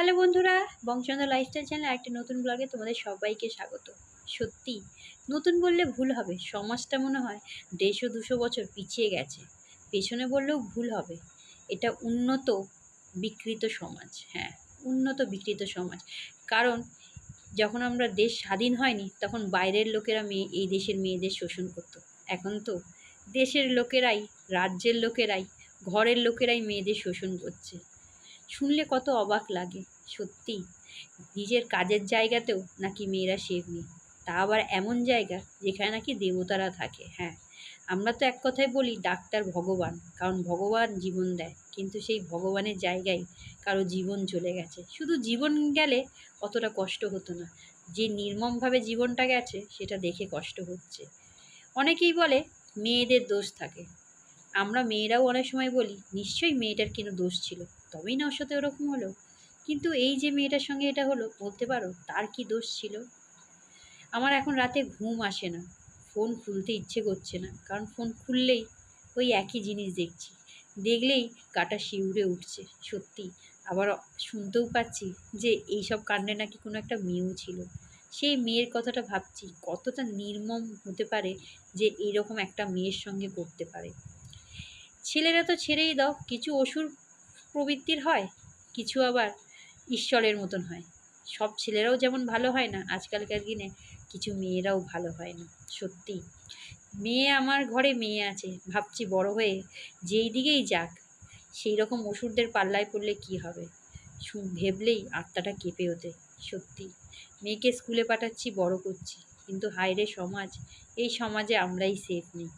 Hello বন্ধুরা বংশচন্দ্র lifestyle channel একটা নতুন ব্লগে তোমাদের সবাইকে স্বাগত। সত্যি, নতুন বললে ভুল হবে, সমাজটা মনে হয় দেড়শো দুশো বছর পিছিয়ে গেছে। পেছনে বললেও ভুল হবে। এটা উন্নত বিকৃত সমাজ হ্যাঁ উন্নত বিকৃত সমাজ। কারণ, যখন আমরা দেশ স্বাধীন হয়নি, তখন বাইরের লোকেরা মেয়ে, এই দেশের মেয়েদের শোষণ করতো। এখন তো দেশের লোকেরাই, রাজ্যের লোকেরাই, ঘরের লোকেরাই মেয়েদের শোষণ করছে। শুনলে কত অবাক লাগে, সত্যি? নিজের কাজের জায়গাতেও নাকি মেয়েরা সেফ নেই। তা আবার এমন জায়গা যেখানে নাকি দেবতারা থাকে হ্যাঁ। আমরা তো এক কথায় বলি ডাক্তার ভগবান, কারণ ভগবান জীবন দেয়। কিন্তু সেই ভগবানের জায়গায় কারও জীবন চলে গেছে। শুধু জীবন গেলে অতটা কষ্ট হতো না। যে নির্মমভাবে জীবনটা গেছে, সেটা দেখে কষ্ট হচ্ছে। অনেকেই বলে মেয়েদের দোষ থাকে। আমরা মেয়েরাও অনেক সময় বলি, নিশ্চয়ই মেয়েটার কোনো দোষ ছিল? তবেই না ওর সাথে ওরকম হলো? কিন্তু এই যে মেয়েটার সঙ্গে এটা হলো, বলতে পারো, তার কি দোষ ছিল? আমার এখন রাতে ঘুম আসে না। ফোন খুলতে ইচ্ছে করছে না, কারণ ফোন খুললেই ওই একই জিনিস দেখছি। দেখলেই গাটা শিউরে উঠছে, সত্যি। আবার শুনতেও পাচ্ছি যে এইসব কাণ্ডে নাকি কোনো একটা মেয়েও ছিল। সেই মেয়ের কথাটা ভাবছি, কতটা নির্মম হতে পারে যে এইরকম একটা মেয়ের সঙ্গে করতে পারে। ছেলেরা তো ছেড়েই দাও, কিছু অসুর প্রবৃত্তির হয়, কিছু আবার ঈশ্বরের মতন হয়। সব ছেলেরাও যেমন ভালো হয় না, আজকালকার দিনে কিছু মেয়েরাও ভালো হয় না, সত্যি। মেয়ে আমার ঘরে মেয়ে আছে, ভাবছি বড় হয়ে যেই দিকেই যাক, সেই রকম ওষুধদের পাল্লায় পড়লে কি হবে? ভেবলেই আত্মাটা কেঁপে ওঠে, সত্যি। মেয়েকে স্কুলে পাঠাচ্ছি, বড় করছি, কিন্তু হায়রে সমাজ, এই সমাজে আমরাই সেফ নেই।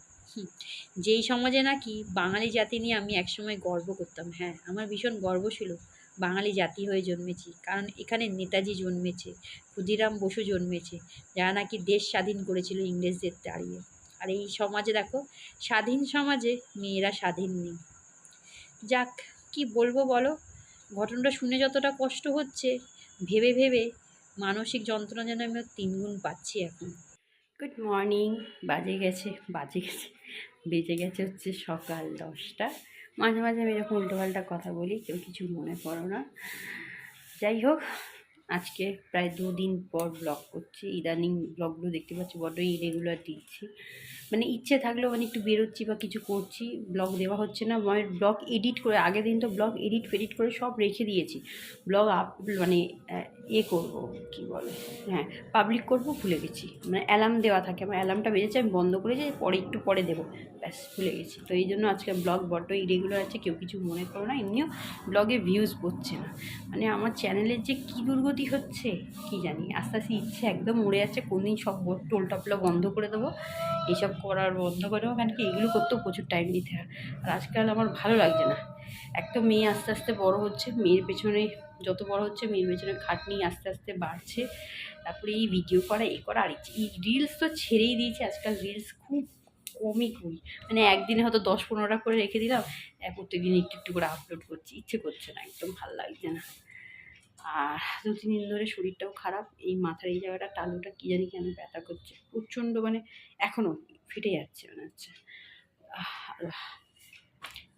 যেই সমাজে নাকি বাঙালি জাতি নিয়ে আমি একসময় গর্ব করতাম। হ্যাঁ আমার ভীষণ গর্ব ছিল বাঙালি জাতি হয়ে জন্মেছি। কারণ এখানে নেতাজি জন্মেছে, ক্ষুদিরাম বসু জন্মেছে, যারা নাকি দেশ স্বাধীন করেছিল ইংরেজদের তাড়িয়ে। আর এই সমাজে দেখো, স্বাধীন সমাজে মেয়েরা স্বাধীন নেই। যাক, কি বলব বলো? ঘটনাটা শুনে যতটা কষ্ট হচ্ছে, ভেবে ভেবে মানসিক যন্ত্রণা যেন আমি তিনগুণ পাচ্ছি এখন। গুড মর্নিং বাজে গেছে বাজে গেছে। বেজে গেছে হচ্ছে সকাল দশটা। মাঝে মাঝে আমি এরকম উল্টোপাল্টা কথা বলি, কেউ কিছু মনে করো না। যাই হোক আজকে প্রায় দুদিন পর ব্লগ করছি। ইদানিং ব্লগগুলো দেখতে পাচ্ছি বড্ড ইরেগুলার দিচ্ছি। মানে ইচ্ছে থাকলেও মানে একটু বেরোচ্ছি বা কিছু করছি ব্লগ দেওয়া হচ্ছে না। মানে ব্লগ এডিট করে, আগের দিন তো ব্লগ এডিট ফেডিট করে সব রেখে দিয়েছি। ব্লগ আপ মানে এ করব, কী বলে? হ্যাঁ পাবলিক করব, ভুলে গেছি। মানে অ্যালার্ম দেওয়া থাকে, আমার অ্যালার্মটা বেজেছে, আমি বন্ধ করে যাই, পরে একটু পরে দেবো। ব্যাস, ভুলে গেছি। তো এই জন্য আজকে ব্লগ বড্ড ইরেগুলার আছে, কেউ কিছু মনে করো না। এমনিও ব্লগে ভিউজ পড়ছে না। মানে আমার চ্যানেলের যে কী দুর্গতি হচ্ছে? কি জানি? আস্তে আস্তে ইচ্ছে একদম উড়ে যাচ্ছে। কোনদিন সব টোলটাপলা বন্ধ করে দেবো। এইসব করার বন্ধ করে দেবো। কেন কি, এগুলো করতেও প্রচুর টাইম দিতে হয়। আর আজকাল আমার ভালো লাগছে না। এক তো মেয়ে আস্তে আস্তে বড় হচ্ছে। মেয়ের পেছনে যত বড় হচ্ছে, মেয়ের পেছনে খাটনি আস্তে আস্তে বাড়ছে। তারপরে এই ভিডিও করা, এ করা, আর এই রিলস তো ছেড়েই দিয়েছে আজকাল রিলস খুব কমই করি। মানে একদিনে হয়তো দশ পনেরোটা করে রেখে দিলাম। প্রত্যেকদিন একটু একটু করে আপলোড করছি। ইচ্ছে করছে না, একদম ভালো লাগছে না। আর দু তিন দিন ধরে শরীরটাও খারাপ, এই মাথার এই জায়গাটা, টালুটা কী জানি কেন ব্যথা করছে। প্রচণ্ড মানে এখনও ফেটে যাচ্ছে মনে হচ্ছে।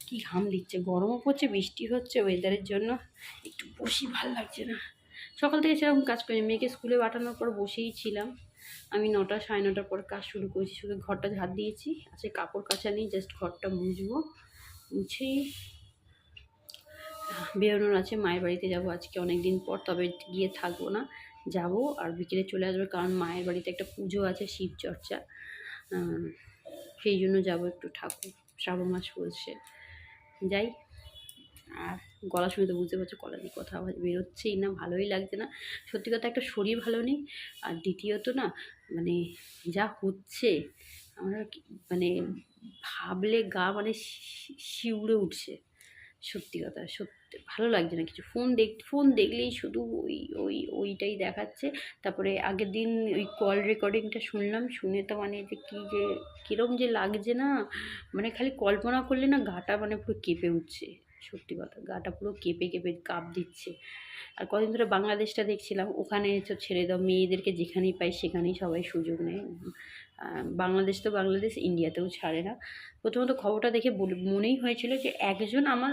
কী ঘাম দিচ্ছে। গরমও পড়ছে, বৃষ্টি হচ্ছে ওয়েদারের জন্য একটু বসি ভালো লাগছে না। সকাল থেকে সেরকম কাজ করি মেয়েকে স্কুলে পাঠানোর পর বসেই ছিলাম। আমি নটা, সাড়ে নটার পর কাজ শুরু করেছি। শুধু ঘরটা ঝাড় দিয়েছি। আজকে কাপড় কাচা নেই জাস্ট ঘরটা মুছবো। মুছেই বেরোনোর আছে, মায়ের বাড়িতে যাব আজকে অনেক দিন পর, তবে গিয়ে থাকব না, যাব আর বিকেলে চলে আসব, কারণ মায়ের বাড়িতে একটা পুজো আছে শিবচর্চা সেই জন্য যাব একটু ঠাকুর, শ্রাবণ মাস বলছে। যাই, আর গলা শুনে তো বুঝতে পারছ গলা দিয়ে কথা বেরোচ্ছেই না, ভালোই লাগছে না। সত্যি কথা একটা শরীর ভালো নেই, আর দ্বিতীয়ত না মানে যা হচ্ছে, আমরা মানে ভাবলে গা মানে শি- শিউরে উঠছে। সত্যি কথা, সত্যি ভালো লাগছে না কিছু। ফোন দেখ ফোন দেখলেই শুধু ওই ওই, ওইটাই দেখাচ্ছে। তারপরে আগের দিন ওই কল রেকর্ডিংটা শুনলাম, শুনে তো মানে যে কী যে কীরকম যে লাগছে না মানে খালি কল্পনা করলে না গাটা মানে পুরো কেঁপে উঠছে। সত্যি কথা, গাটা পুরো কেঁপে কেঁপে কাঁপ দিচ্ছে। আর কদিন ধরে বাংলাদেশটা দেখছিলাম, ওখানে তো ছেড়ে দাও, মেয়েদেরকে যেখানেই পাই সেখানেই সবাই সুযোগ নেয়। বাংলাদেশ তো বাংলাদেশ ইন্ডিয়াতেও ছাড়ে না। প্রথমত খবরটা দেখে মনেই হয়েছিল যে একজন আমার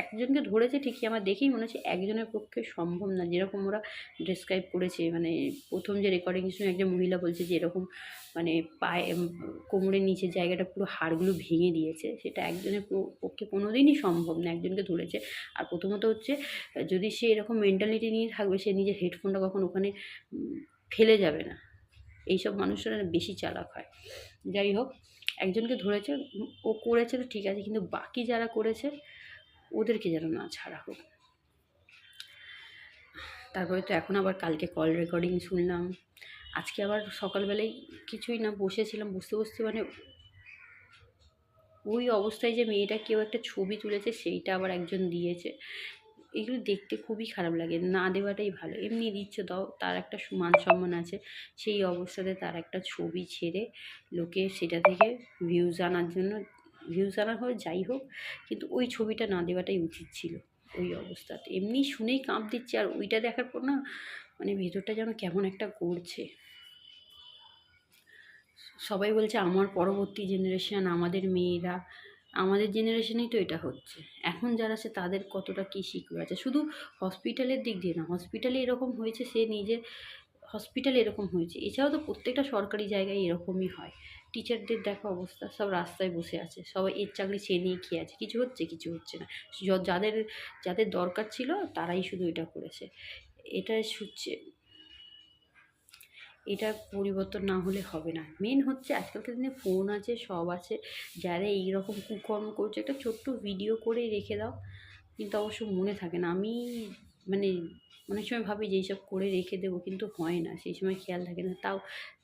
একজনকে ধরেছে ঠিকই, আমার দেখেই মনে হচ্ছে একজনের পক্ষে সম্ভব না। যেরকম ওরা ডেসক্রাইব করেছে মানে প্রথম যে রেকর্ডিং শুনে একজন মহিলা বলছে যে এরকম মানে পায়ে কোমরের নিচে জায়গাটা পুরো হাড়গুলো ভেঙে দিয়েছে, সেটা একজনের পক্ষে কোনো দিনই সম্ভব না, একজনকে ধরেছে। আর প্রথমত হচ্ছে, যদি সে এরকম মেন্টালিটি নিয়ে থাকবে, সে নিজের হেডফোনটা কখন ওখানে ফেলে যাবে না। এইসব মানুষরা বেশি চালাক হয়। যাই হোক, একজনকে ধরেছে ও করেছে তো ঠিক আছে, কিন্তু বাকি যারা করেছে ওদেরকে যেন না ছাড়া হোক। তারপরে তো এখন আবার কালকে কল রেকর্ডিং শুনলাম। আজকে আবার সকালবেলায় কিছুই না বসেছিলাম বসতে বসতে মানে ওই অবস্থায় যে মেয়েটা কেউ একটা ছবি তুলেছে, সেইটা আবার একজন দিয়েছে। এগুলো দেখতে খুবই খারাপ লাগে, না দেওয়াটাই ভালো। এমনি দিচ্ছে, দাও, তার একটা মান সম্মান আছে। সেই অবস্থাতে তার একটা ছবি ছেড়ে লোকে সেটা থেকে ভিউজ আনার জন্য ভিউজ আনা হোক, যাই হোক, কিন্তু ওই ছবিটা না দেওয়াটাই উচিত ছিল ওই অবস্থাতে। এমনি শুনেই কাঁপ দিচ্ছে, আর ওইটা দেখার পর না মানে ভেতরটা যেন কেমন একটা করছে সবাই বলছে, আমার পরবর্তী জেনারেশান আমাদের মেয়েরা, আমাদের জেনারেশনেই তো এটা হচ্ছে। এখন যারা আছে, তাদের কতটা কী শিখবে? আছে শুধু হসপিটালের দিক দিয়ে না হসপিটালে এরকম হয়েছে, সে নিজে হসপিটালে এরকম হয়েছে। এছাড়াও তো প্রত্যেকটা সরকারি জায়গায় এরকমই হয়। টিচারদের দেখো অবস্থা, সব রাস্তায় বসে আছে, সবাই এর চাকরি সে নিয়ে খেয়ে আছে, কিছু হচ্ছে কিছু হচ্ছে না। যাদের যাদের দরকার ছিল, তারাই শুধু এটা করেছে। এটা হচ্ছে, এটা পরিবর্তন না হলে হবে না। মেন হচ্ছে, আজকালকার দিনে ফোন আছে, সব আছে, যারা এই রকম কুকর্ম করছে, একটা ছোট্ট ভিডিও করে রেখে দাও। কিন্তু অবশ্য মনে থাকে না, আমি মানে অনেক সময় ভাবি যে এইসব করে রেখে দেবো কিন্তু হয় না, সেই সময় খেয়াল থাকে না। তাও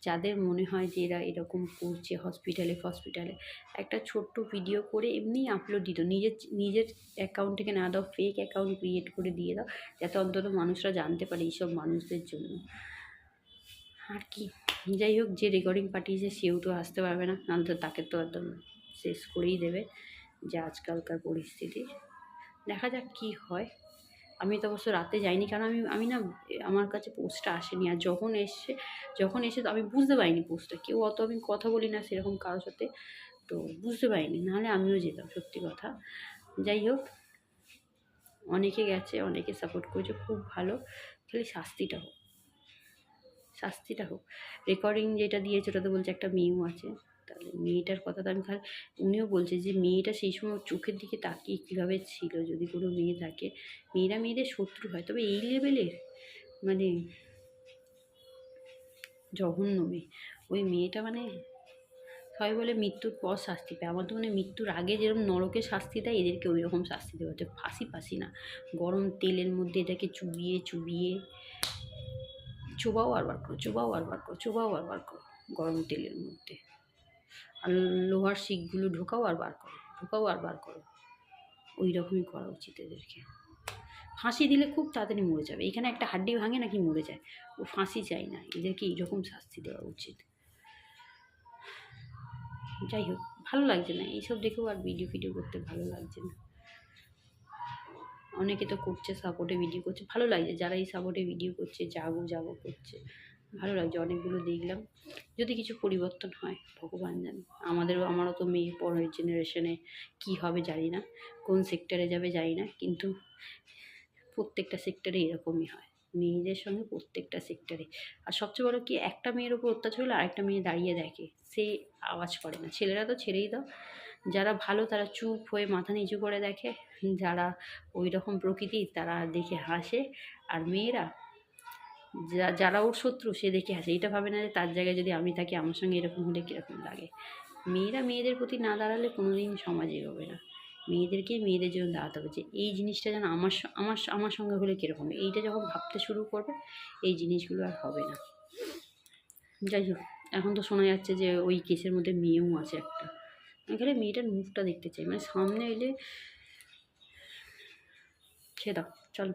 যাদের মনে হয় যে এরা এরকম করছে হসপিটালে হসপিটালে একটা ছোট্ট ভিডিও করে এমনি আপলোড দিত। নিজের নিজের অ্যাকাউন্ট থেকে না দাও ফেক অ্যাকাউন্ট ক্রিয়েট করে দিয়ে দাও, যাতে অন্তত মানুষরা জানতে পারে এইসব মানুষদের জন্য। আর কি, যাই হোক যে রেকর্ডিং পাঠিয়েছে সেও তো আসতে পারবে না, নাহলে তো তাকে তো একদম শেষ করেই দেবে যে আজকালকার পরিস্থিতি। দেখা যাক কি হয়। আমি তো অবশ্য রাতে যাইনি, কারণ আমি আমি না, আমার কাছে পোস্টটা আসেনি। আর যখন এসছে, যখন এসে তো আমি বুঝতে পারিনি পোস্টটা। কেউ অত আমি কথা বলি না সেরকম কারোর সাথে, তো বুঝতে পারিনি। নাহলে আমিও যেতাম, সত্যি কথা। যাই হোক, অনেকে গেছে, অনেকে সাপোর্ট করেছে, খুব ভালো। খালি শাস্তিটা হোক। শাস্তিটা হোক। রেকর্ডিং যেটা দিয়েছে, ওটাতে বলছে একটা মেয়েও আছে। তাহলে মেয়েটার কথা তো আমি খালি, উনিও বলছে যে মেয়েটা সেই সময় চোখের দিকে তাকিয়ে কীভাবে ছিল যদি কোনো মেয়ে থাকে। মেয়েরা মেয়েদের শত্রু হয়, তবে এই লেভেলের মানে জঘন্য মেয়ে। ওই মেয়েটা মানে সবাই বলে মৃত্যুর পর শাস্তি পায়। আমার তো মানে মৃত্যুর আগে যেরকম নরকে শাস্তি দেয়, এদেরকে ওই রকম শাস্তি দেওয়া হচ্ছে। ফাঁসি ফাঁসি না। গরম তেলের মধ্যে এটাকে চুবিয়ে চুবিয়ে চোবাও আর বার করো, চোবাও আর বার করো, চোবাও আর বার করো গরম তেলের মধ্যে। লোহার শিকগুলো ঢোকাও আর বার করো, ঢোকাও আর বার করো। ওই রকমই করা উচিত এদেরকে। ফাঁসি দিলে খুব তাড়াতাড়ি মরে যাবে। এখানে একটা হাড্ডি ভাঙে নাকি মরে যায়? ও ফাঁসি চাই না। এদেরকে এইরকম শাস্তি দেওয়া উচিত। যাই হোক, ভালো লাগছে না। এইসব দেখেও আর ভিডিও ফিডিও করতে ভালো লাগছে না। অনেকে তো করছে সাপোর্টে ভিডিও করছে। ভালো লাগছে। যারা এই সাপোর্টে ভিডিও করছে জাগো জাগো করছে। ভালো লাগছে, অনেকগুলো দেখলাম। যদি কিছু পরিবর্তন হয়, ভগবান জানে। আমাদেরও, আমারও তো মেয়ে পরের জেনারেশনে কী হবে জানি না। কোন সেক্টরে যাবে জানি না, কিন্তু প্রত্যেকটা সেক্টরে এরকমই হয়। মেয়েদের সঙ্গে প্রত্যেকটা সেক্টরে আর সবচেয়ে বড় কি, একটা মেয়ের ওপর অত্যাচার হলে আরেকটা মেয়ে দাঁড়িয়ে দেখে। সে আওয়াজ করে না। ছেলেরা তো ছেড়েই দাও। যারা ভালো, তারা চুপ হয়ে মাথা নিচু করে দেখে। যারা ওই রকম প্রকৃতির, তারা দেখে হাসে। আর মেয়েরা যারা ওর শত্রু, সে দেখে হাসে এটা ভাবে না যে তার জায়গায় যদি আমি থাকি, আমার সঙ্গে এরকম হলে কীরকম লাগে? মেয়েরা মেয়েদের প্রতি না দাঁড়ালে কোনো দিন সমাজ এগোবে না। মেয়েদেরকে মেয়েদের জন্য দাঁড়াতে হবে যে, এই জিনিসটা যেন আমার আমার আমার সঙ্গে হলে কীরকম? এইটা যখন ভাবতে শুরু করবে, এই জিনিসগুলো আর হবে না। যাই হোক, এখন তো শোনা যাচ্ছে যে ওই কেসের মধ্যে মেয়েও আছে একটা। আমি খালি মেয়েটার মুখটা দেখতে চাই। মানে সামনে এলে সে দাও, চলো।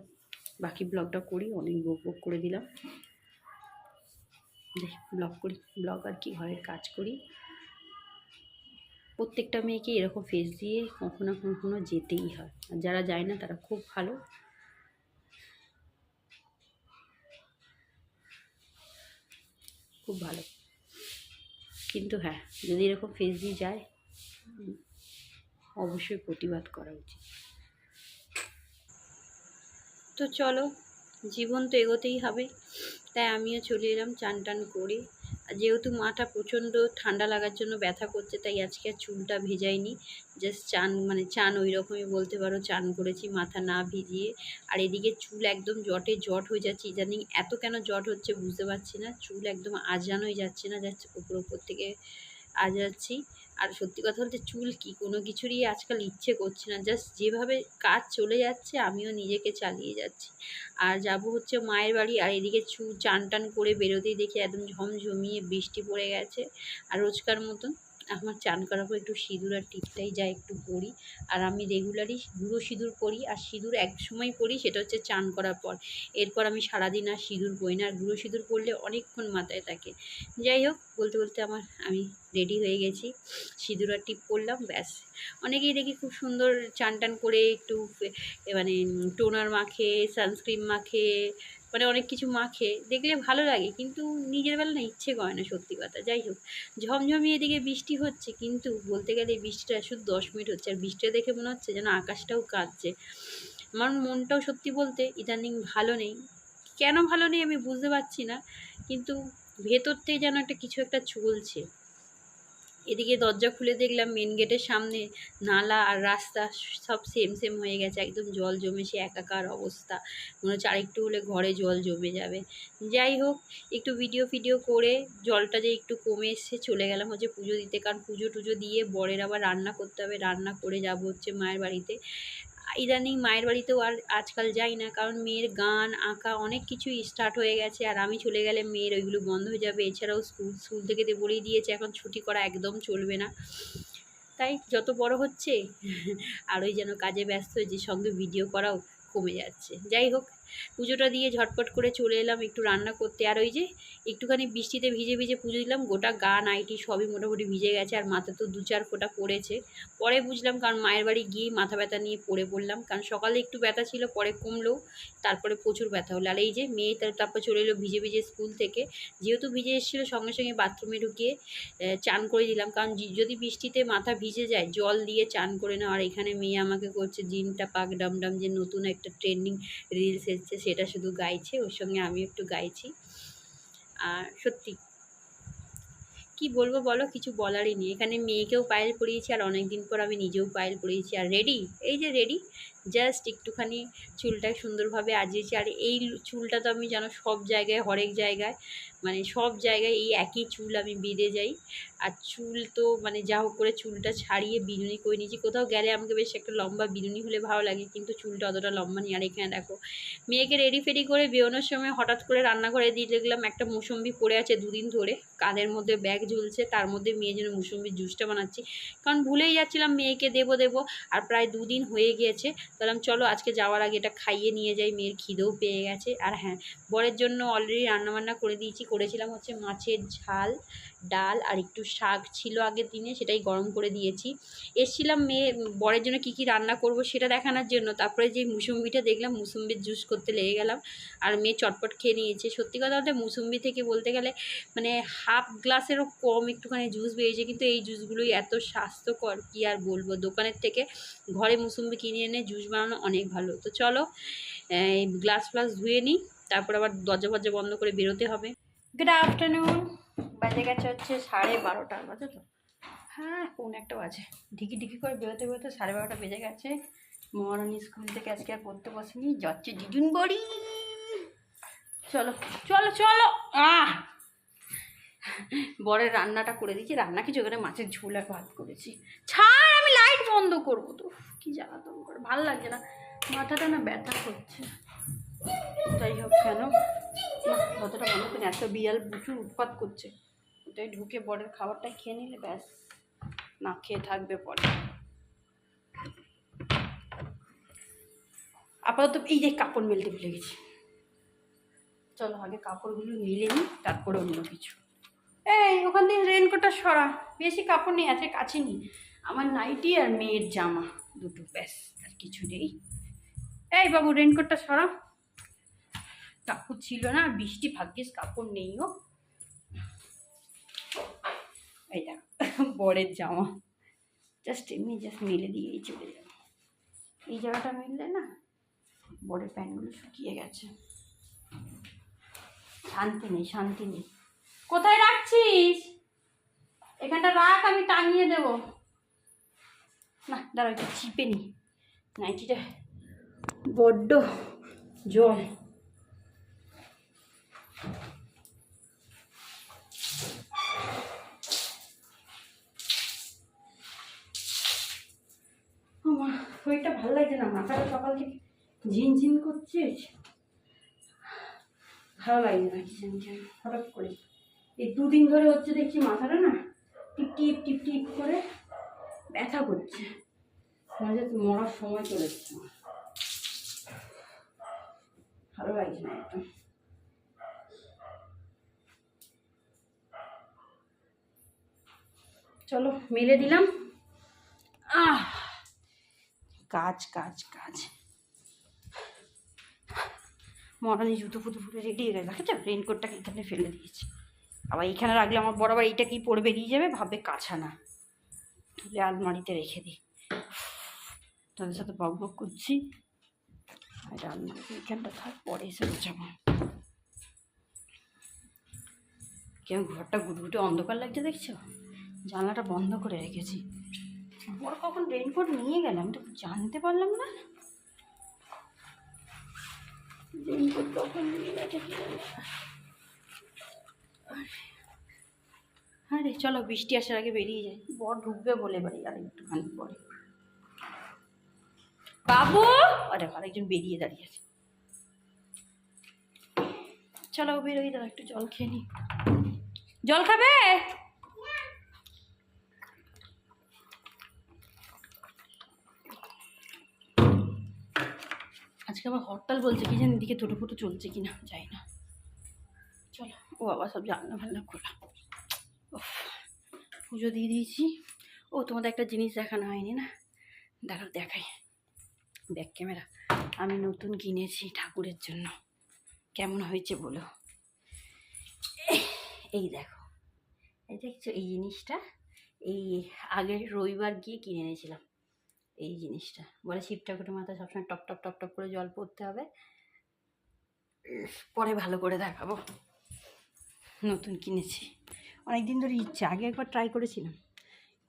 বাকি ব্লগটা করি, অনেক বক বক করে দিলাম। ব্লগ করি, ব্লগ আর কি ঘরের কাজ করি। প্রত্যেকটা মেয়েকে এরকম ফেস দিয়ে কখনো কখনো যেতেই হয়। আর যারা যায় না, তারা খুব ভালো। খুব ভালো। কিন্তু হ্যাঁ যদি এরকম ফেস দিয়ে যায় অবশ্যই প্রতিবাদ করা উচিত। তো চলো, জীবন তো এগোতেই হবে। তাই আমিও চলে এলাম চান টান করে। আর যেহেতু মাটা প্রচণ্ড ঠান্ডা লাগার জন্য ব্যথা করছে, তাই আজকে আর চুলটা ভেজাইনি। জাস্ট চান মানে চান ওই রকমই বলতে পারো, চান করেছি মাথা না ভিজিয়ে। আর এদিকে চুল একদম জটে জট হয়ে যাচ্ছে, ইদানিং এত কেন জট হচ্ছে বুঝতে পারছি না। চুল একদম আজানোই যাচ্ছে না যাচ্ছে উপর উপর থেকে আজাচ্ছি। আর সত্যি কথা বলতে চুল কি, কোনো কিছুরই আজকাল ইচ্ছে করছে না। জাস্ট যেভাবে কাজ চলে যাচ্ছে, আমিও নিজেকে চালিয়ে যাচ্ছি। আর যাব হচ্ছে মায়ের বাড়ি, আর এদিকে চু চান টান করে বেরোতেই দেখি একদম ঝমঝমিয়ে বৃষ্টি পড়ে গেছে। আর রোজকার মতন আমার চান করার পর একটু সিঁদুর আর টিপটাই যাই একটু পরি। আর আমি রেগুলারই গুঁড়ো সিঁদুর পরি, আর সিঁদুর এক সময় পরি, সেটা হচ্ছে চান করার পর। এরপর আমি সারাদিন আর সিঁদুর পরি না। আর গুঁড়ো সিঁদুর পরলে অনেকক্ষণ মাথায় থাকে। যাই হোক, বলতে বলতে আমার, আমি রেডি হয়ে গেছি। সিঁদুর টিপ করলাম ব্যাস। অনেকেই দেখি খুব সুন্দর চান টান করে একটু মানে টোনার মাখে, সানস্ক্রিন মাখে মানে অনেক কিছু মাখে। দেখলে ভালো লাগে, কিন্তু নিজের বেলা না ইচ্ছে করে না, সত্যি কথা। যাই হোক, ঝমঝমিয়ে এদিকে বৃষ্টি হচ্ছে, কিন্তু বলতে গেলে বৃষ্টিটা শুধু দশ মিনিট হচ্ছে। আর বৃষ্টিটা দেখে মনে হচ্ছে যেন আকাশটাও কাঁদছে। আমার মনটাও সত্যি বলতে ইদানিং ভালো নেই। কেন ভালো নেই আমি বুঝতে পারছি না, কিন্তু ভেতর থেকে যেন একটা কিছু একটা চলছে। এদিকে দরজা খুলে দেখলাম মেন গেটের সামনে নালা আর রাস্তা সব সেম সেম হয়ে গেছে। একদম জল জমে সে একাকার অবস্থা। মনে হচ্ছে আরেকটু হলে ঘরে জল জমে যাবে। যাই হোক, একটু ভিডিও ফিডিও করে জলটা যে একটু কমে এসে চলে গেলাম হচ্ছে পুজো দিতে। কারণ পুজো টুজো দিয়ে বরের আবার রান্না করতে হবে। রান্না করে যাব হচ্ছে মায়ের বাড়িতে। ইদানিং মায়ের বাড়িতেও আর আজকাল যাই না, কারণ মেয়ের গান, আঁকা অনেক কিছুই স্টার্ট হয়ে গেছে আর আমি চলে গেলে মেয়ের ওইগুলো বন্ধ হয়ে যাবে। এছাড়াও স্কুল স্কুল থেকে তো বলেই দিয়েছে, এখন ছুটি করা একদম চলবে না। তাই যত বড় হচ্ছে, আর ওই যেন কাজে ব্যস্ত যে সঙ্গে ভিডিও করাও কমে যাচ্ছে। যাই হোক পুজোটা দিয়ে ঝটপট করে চলে এলাম একটু রান্না করতে। আর ওই যে একটুখানি বৃষ্টিতে ভিজে ভিজে পুজো দিলাম, গোটা গা, নাইটি সবই মোটামুটি ভিজে গেছে, আর মাথা তো দু চার ফোঁটা পড়েছে। পরে বুঝলাম কারণ মায়ের বাড়ি গিয়ে মাথা ব্যথা নিয়ে পড়ে পড়লাম, কারণ সকালে একটু ব্যথা ছিল, পরে কমলো, তারপরে প্রচুর ব্যথা হলো। আর এই যে মেয়ে তার তারপর চলে এলো ভিজে ভিজে স্কুল থেকে, যেহেতু ভিজে এসেছিল, সঙ্গে সঙ্গে বাথরুমে ঢুকিয়ে চান করে দিলাম। কারণ যদি বৃষ্টিতে মাথা ভিজে যায়, জল দিয়ে চান করে নাও আর এখানে মেয়ে আমাকে করছে জিনটা পাক ডাম ডাম যে নতুন একটা ট্রেন্ডিং রিলস এসছে সেটা শুধু গাইছে, ওর সঙ্গে আমি একটু গাইছি। আর সত্যি, কি বলব বলো, কিছু বলারই নেই। এখানে মেয়েকেও পায়েল পরিয়েছি, আর অনেক দিন পর আমি নিজেও পায়েল পরিয়েছি। আর রেডি এই যে রেডি জাস্ট একটুখানি চুলটা সুন্দরভাবে আজিয়েছি। আর এই চুলটা তো আমি জানো সব জায়গায়, হরেক জায়গায় মানে সব জায়গায় এই একই চুল আমি বেঁধে যাই। আর চুল তো মানে যা হোক করে চুলটা ছাড়িয়ে বিনুনি করে নিয়েছি। কোথাও গেলে আমাকে বেশ একটা লম্বা বিনুনি হলে ভালো লাগে, কিন্তু চুলটা অতটা লম্বা নেই। আর এখানে দেখো, মেয়েকে রেডি ফেডি করে বেরোনোর সময় হঠাৎ করে রান্নাঘরে দিয়ে দেখলাম একটা মুসম্বি পড়ে আছে দুদিন ধরে। কাঁধের মধ্যে ব্যাগ ঝুলছে, তার মধ্যে মেয়ে যেন মুসম্বির জুসটা বানাচ্ছি। কারণ ভুলেই যাচ্ছিলাম মেয়েকে দেবো দেবো। আর প্রায় দুদিন হয়ে গিয়েছে। বললাম, চলো আজকে যাওয়ার আগে এটা খাইয়ে নিয়ে যাই, মেয়ের খিদেও পেয়ে গেছে। আর হ্যাঁ বরের জন্য অলরেডি রান্নাবান্না করে দিয়েছি, করেছিলাম হচ্ছে মাছের ঝাল, ডাল আর একটু শাক ছিল আগের দিনে, সেটাই গরম করে দিয়েছি। এসছিলাম মেয়ে, বরের জন্য কী কী রান্না করব সেটা দেখানোর জন্য, তারপরে যে মুসম্বিটা দেখলাম, মুসম্বির জুস করতে লেগে গেলাম আর মেয়ে চটপট খেয়ে নিয়েছে। সত্যি কথা বলতে মুসম্বি থেকে বলতে গেলে মানে হাফ গ্লাসেরও কম একটুখানি জুস বেরিয়েছে, কিন্তু এই জুসগুলোই এত স্বাস্থ্যকর, কী আর বলব? দোকানের থেকে ঘরে মুসম্বি কিনে এনে জুস বানানো অনেক ভালো। তো চলো, এই গ্লাস ফ্লাস ধুয়ে নিই, তারপর আবার দরজা ফরজা বন্ধ করে বেরোতে হবে। গুড আফটারনুন বাজে গেছে হচ্ছে সাড়ে বারোটা, বাজে তো? হ্যাঁ পৌনে একটা বাজে। ঢিকি ঢিকি করে বেরোতে বেরোতে সাড়ে বারোটা বেজে গেছে। মহারানী স্কুল থেকে আজকে আর পড়তে বসেনি, যাচ্ছে দিদুন বড়ি। চলো চলো চলো, আহ! বরের রান্নাটা করে দিয়েছি, রান্না কিছু করে মাছের ঝোল আর ভাত করেছি। ছাড়! বন্ধ করব। তো কি জ্বালাতন করে। ভালো লাগছে না। মাথাটা না ব্যথা করছে। যাই হোক কেন? কতটা বন্ধ করে এত বিড়াল প্রচুর উৎপাত করছে। ওটাই ঢুকে বরের খাবারটা খেয়ে নিলে ব্যাস, না খেয়ে থাকবে পরে। আপাতত এই যে কাপড় মেলতে ভুলে গেছি। চলো আগে কাপড়গুলো মিলে নিই, তারপরে অন্য কিছু। এই, ওখান থেকে রেনকোটটা সরা। বেশি কাপড় নেই, আছে কাছে নি আমার নাইটি আর মেয়ের জামা দুটো, ব্যাস, আর কিছু নেই। এই বাবু রেনকোটটা সরা কাপড় ছিল না, আর বৃষ্টি, ভাগ্যিস কাপড় নেই ও। এই দেখো, বরের জামা। জাস্ট এমনি জাস্ট মেলে দিয়েই চলে যাবে। এই জায়গাটা মিললে না, বরের প্যান্টগুলো শুকিয়ে গেছে। শান্তি নেই শান্তি নেই। কোথায় রাখছিস? এখানটা রাখ, আমি টাঙিয়ে দেব। না দাঁড়া একটু চিপে নি নাইটিটা বড্ড জল আমার শরীরটা ভালো লাগছে না, মাথাটা সকাল থেকে ঝিনঝিন করছে ভালো লাগছে না, কি হঠাৎ করে। এই দুদিন ধরে হচ্ছে দেখছি মাথাটা না টিপ টিপ টিপ টিপ করে ব্যথা করছে। হচ্ছে মরার সময় চলে ভালো লাগছে না একদম। চলো, মেলে দিলাম। আহ! কাজ কাজ কাজ। মরানি জুতো ফুতো ফুটে রেডি হয়ে গেছে দেখেছ রেনকোটটাকে এখানে ফেলে দিয়েছি। আবার এইখানে রাখলে আমার বরাবর এইটা কি পরে বেরিয়ে যাবে? ভাববে কাছা না তুলে আলমারিতে রেখে দিই। তাদের সাথে বক বক করছি। আর আলমারিতে এইখানটা থাক, পরে এসে গোছাবো। কেমন ঘরটা গুটগুটে অন্ধকার লাগছে দেখছ? জানলাটা বন্ধ করে রেখেছি। বড় কখন রেনকোট নিয়ে গেলাম তো জানতে পারলাম না। রেনকোট কখন নিয়ে গেছে জানি। আরে, চলো বৃষ্টি আসার আগে বেরিয়ে যাই। বর ঢুকবে বলে বাড়ি আর একটুখানি পরে। বাবু! আরে, আরেকজন বেরিয়ে দাঁড়িয়ে আছে। চলো বেরোই দাও একটু জল খেয়ে নি। জল খাবে? আজকে আবার হরতাল বলছে, কি জানি এদিকে টোটো ফোটো চলছে কি না যাই না। চলো, ও বাবা সব জানলা ফান্না খোলা। পুজো দিয়ে দিয়েছি। ও, তোমাদের একটা জিনিস দেখানো হয়নি না? দাঁড়াও, দেখাই। ব্যাক ক্যামেরা আমি নতুন কিনেছি ঠাকুরের জন্য। কেমন হয়েছে বলো? এই দেখো। এই দেখছ এই জিনিসটা? এই আগের রবিবার গিয়ে কিনে এনেছিলাম। এই জিনিসটা। বলে শিব ঠাকুরের মাথায় সবসময় টপ টপ টপ টপ করে জল পড়তে হবে। পরে ভালো করে দেখাবো। নতুন কিনেছি। অনেক দিন ধরে ইচ্ছে আগে একবার ট্রাই করেছিলাম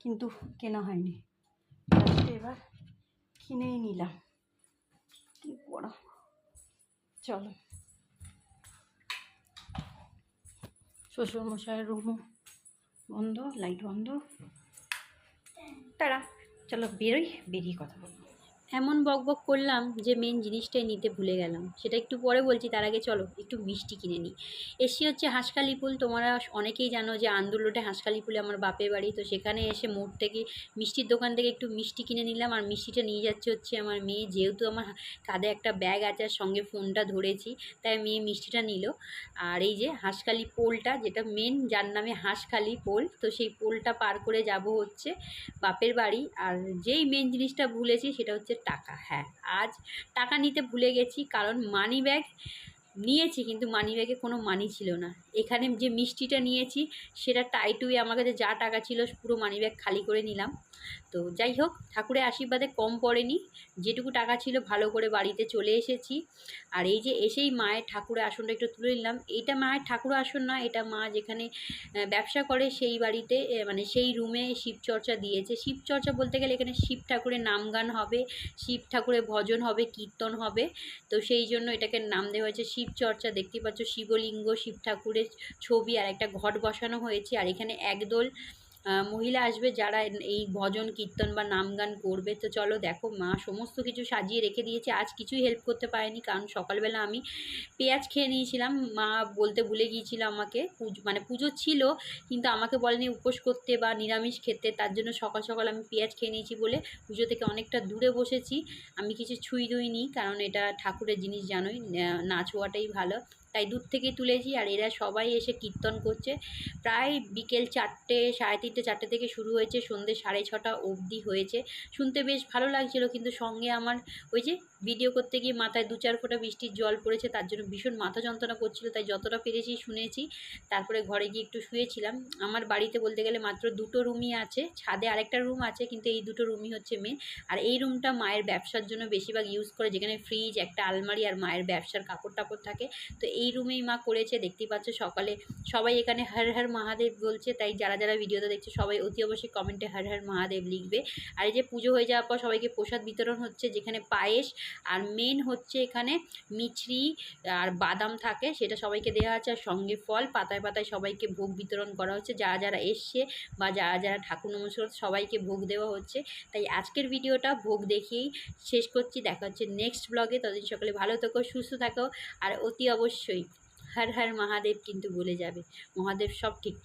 কিন্তু কেনা হয়নি। এবার কিনেই নিলাম। কি বড়। চলো। শ্বশুরমশাইয়ের রুমও বন্ধ লাইট বন্ধ। তারা চলো বেরোই বেরিয়ে কথা বলব। এমন বক বক করলাম যে মেন জিনিসটাই নিতে ভুলে গেলাম। সেটা একটু পরে বলছি, তার আগে চলো, একটু মিষ্টি কিনে নিই। এসি হচ্ছে হাঁসখালি পুল, তোমরা অনেকেই জানো যে আন্দোলনটা হাঁসখালি পুলে আমার বাপের বাড়ি, তো সেখানে এসে মোড় থেকে মিষ্টির দোকান থেকে একটু মিষ্টি কিনে নিলাম, আর মিষ্টিটা নিয়ে যাচ্ছে হচ্ছে আমার মেয়ে, যেহেতু আমার কাঁধে একটা ব্যাগ আছে, আর সঙ্গে ফোনটা ধরেছি, তাই মেয়ে মিষ্টিটা নিল। আর এই যে হাঁসখালি পোলটা, যেটা মেন যার নামে হাঁসখালি পোল, তো সেই পোলটা পার করে যাব হচ্ছে বাপের বাড়ি। আর যেই মেন জিনিসটা ভুলেছি, সেটা হচ্ছে টাকা হ্যাঁ। আজ টাকা নিতে ভুলে গেছি, কারণ মানি ব্যাগ নিয়েছি, কিন্তু মানি ব্যাগে কোনো মানি ছিল না। এখানে যে মিষ্টিটা নিয়েছি, সেটা টাইটুই আমার কাছে যা টাকা ছিল, পুরো মানি ব্যাগ খালি করে নিলাম। তো যাই হোক, ঠাকুরের আশীর্বাদে কম পড়েনি। যেটুকু টাকা ছিল ভালো করে বাড়িতে চলে এসেছি। আর এই যে এসেই মায়ের ঠাকুরের আসনটা একটু তুলে নিলাম। এটা মায়ের ঠাকুর আসন না, এটা মা যেখানে ব্যবসা করে সেই বাড়িতে মানে সেই রুমে শিবচর্চা দিয়েছে। শিবচর্চা বলতে গেলে এখানে শিব ঠাকুরের নাম গান হবে, শিব ঠাকুরের ভজন হবে, কীর্তন হবে। তো সেই জন্য এটাকে নাম দেওয়া হয়েছে শিবচর্চা। দেখতে পাচ্ছ শিবলিঙ্গ, শিব ঠাকুরের ছবি, আর একটা ঘট বসানো হয়েছে। আর এখানে একদল মহিলা আসবে যারা এই ভজন, কীর্তন বা নাম গান করবে। তো চলো দেখো, মা সমস্ত কিছু সাজিয়ে রেখে দিয়েছে। আজ কিছুই হেল্প করতে পারেনি, কারণ সকালবেলা আমি পেঁয়াজ খেয়ে নিয়েছিলাম। মা বলতে ভুলে গিয়েছিল আমাকে, পুজ- মানে পুজো ছিল, কিন্তু আমাকে বলেনি উপোস করতে বা নিরামিষ খেতে। তার জন্য সকাল সকাল আমি পেঁয়াজ খেয়ে নিয়েছি বলে পুজো থেকে অনেকটা দূরে বসেছি। আমি কিছু ছুঁই দুইনি কারণ এটা ঠাকুরের জিনিস জানোই না- ছোঁয়াটাই ভালো। তাই দূর থেকে তুলেছি আর এরা সবাই এসে কীর্তন করছে। প্রায় বিকেল চারটে, সাড়ে তিনটে, চারটে থেকে শুরু হয়েছে সন্ধ্যে সাড়ে ছটা অবধি হয়েছে। শুনতে বেশ ভালো লাগছিল কিন্তু সঙ্গে আমার ওই যে ভিডিও করতে গিয়ে মাথায় দু চার ফোঁটা বৃষ্টির জল পড়েছে, তার জন্য ভীষণ মাথা যন্ত্রণা করছিল, তাই যতটা পেরেছি শুনেছি। তারপরে ঘরে গিয়ে একটু শুয়েছিলাম। আমার বাড়িতে বলতে গেলে মাত্র দুটো রুমই আছে, ছাদে আরেকটা রুম আছে, কিন্তু এই দুটো রুমই হচ্ছে মেন আর এই রুমটা মায়ের ব্যবসার জন্য বেশিরভাগ ইউজ করে, যেখানে ফ্রিজ একটা আলমারি আর মায়ের ব্যবসার কাপড় টাপড় থাকে। তো এই রুমেই মা করেছে, দেখতেই পাচ্ছ সকালে সবাই এখানে হর হর মহাদেব বলছে, তাই যারা যারা ভিডিওতে দেখছে সবাই অতি অবশ্যই কমেন্টে হর হর মহাদেব লিখবে। আর এই যে পুজো হয়ে যাওয়ার পর সবাইকে প্রসাদ বিতরণ হচ্ছে, যেখানে পায়েস আর মেন হচ্ছে এখানে মিছরি আর বাদাম থাকে, সেটা সবাইকে দেওয়া হচ্ছে আর সঙ্গে ফল, পাতায় পাতায় সবাইকে ভোগ বিতরণ করা হচ্ছে। যারা যারা এসছে বা যারা যারা ঠাকুর নমস্কার সবাইকে ভোগ দেওয়া হচ্ছে। তাই আজকের ভিডিওটা ভোগ দেখিয়েই শেষ করছি। দেখা হচ্ছে নেক্সট ব্লগে ততদিন সকালে ভালো থাকো, সুস্থ থাকো। আর অতি অবশ্যই। হর হর মহাদেব কিন্তু বলে যাবে। মহাদেব সব ঠিক